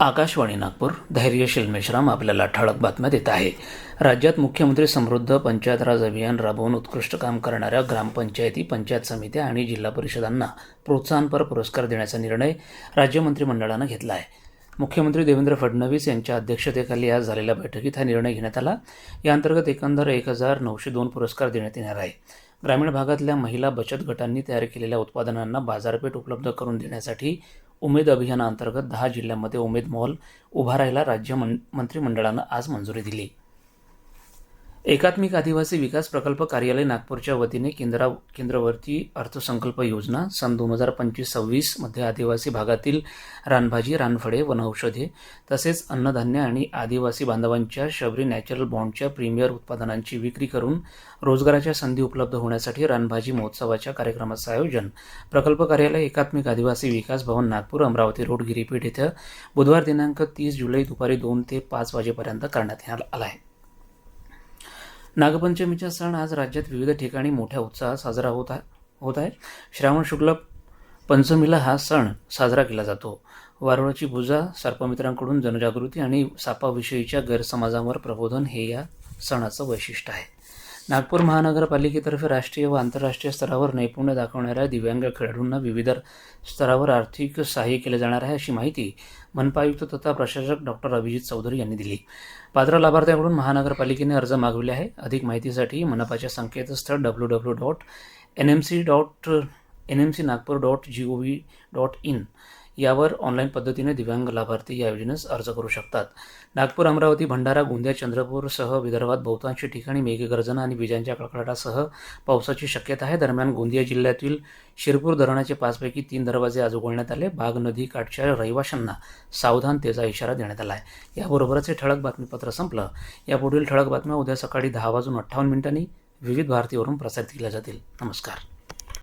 आकाशवाणी नागपूर धैर्यशील मेश्राम आपल्याला ठळक बातम्या देत आहे. राज्यात मुख्यमंत्री समृद्ध पंचायत राज अभियान राबवून उत्कृष्ट काम करणाऱ्या ग्रामपंचायती पंचायत समित्या आणि जिल्हा परिषदांना प्रोत्साहनपर पुरस्कार देण्याचा निर्णय राज्य मंत्रिमंडळानं घेतला आहे मुख्यमंत्री देवेंद्र फडणवीस यांच्या अध्यक्षतेखाली आज झालेल्या बैठकीत हा निर्णय घेण्यात आला. या अंतर्गत एकंदर एक हजार नऊशे दोन पुरस्कार देण्यात येणार आहे. ग्रामीण भागातल्या महिला बचत गटांनी तयार केलेल्या उत्पादनांना बाजारपेठ उपलब्ध करून देण्यासाठी उमेद अभियानाअंतर्गत दहा जिल्ह्यांमध्ये उमेद मॉल उभारायला राज्य मं मंत्रिमंडळानं आज मंजुरी दिली. एकात्मिक आदिवासी विकास प्रकल्प कार्यालय नागपूरच्या वतीने केंद्रा केंद्रवर्ती अर्थसंकल्प योजना सन दोन हजार पंचवीस सव्वीसमध्ये आदिवासी भागातील रानभाजी रानफळे वनौषधे तसेच अन्नधान्य आणि आदिवासी बांधवांच्या शबरी नॅचरल बॉन्डच्या प्रीमियर उत्पादनांची विक्री करून रोजगाराच्या संधी उपलब्ध होण्यासाठी रानभाजी महोत्सवाच्या कार्यक्रमाचं आयोजन. प्रकल्प कार्यालय एकात्मिक आदिवासी विकास भवन नागपूर अमरावती रोड गिरीपीठ इथं बुधवार दिनांक तीस जुलै दुपारी दोन ते पाच वाजेपर्यंत करण्यात आला आहे. नागपंचमीचा सण आज राज्यात विविध ठिकाणी मोठ्या उत्साहात साजरा होत आहे होत आहे. श्रावण शुक्ल पंचमीला हा सण साजरा केला जातो. वारुळाची पूजा सर्पमित्रांकडून जनजागृती आणि सापाविषयीच्या गैरसमाजांवर प्रबोधन हे या सणाचं वैशिष्ट्य आहे. नागपूर महानगरपालिकेतर्फे राष्ट्रीय व आंतरराष्ट्रीय स्तरावर नैपुण्य दाखवणाऱ्या दिव्यांग खेळाडूंना विविध स्तरावर आर्थिक सहाय्य केले जाणार आहे अशी माहिती मनपायुक्त तथा प्रशासक डॉक्टर अभिजित चौधरी यांनी दिली. पात्र लाभार्थ्याकडून महानगरपालिकेने अर्ज मागविले आहे. अधिक माहितीसाठी मनपाच्या संकेतस्थळ W W dot N M C dot N M C Nagpur dot G O V dot in. यावर ऑनलाईन पद्धतीने दिव्यांग लाभार्थी या योजनेस अर्ज करू शकतात. नागपूर अमरावती भंडारा गोंदिया चंद्रपूरसह विदर्भात बहुतांश ठिकाणी मेघगर्जना आणि विजांच्या कडकडाटासह पावसाची शक्यता आहे. दरम्यान गोंदिया जिल्ह्यातील शिरपूर धरणाचे पाचपैकी तीन दरवाजे आज उघडण्यात आले. बाग नदी काठच्या रहिवाशांना सावधानतेचा इशारा देण्यात आला आहे याबरोबरच हे ठळक बातमीपत्र संपलं. यापुढील ठळक बातम्या उद्या सकाळी दहा वाजून अठ्ठावन्न मिनिटांनी विविध भारतीवरून प्रसारित केल्या जातील. नमस्कार.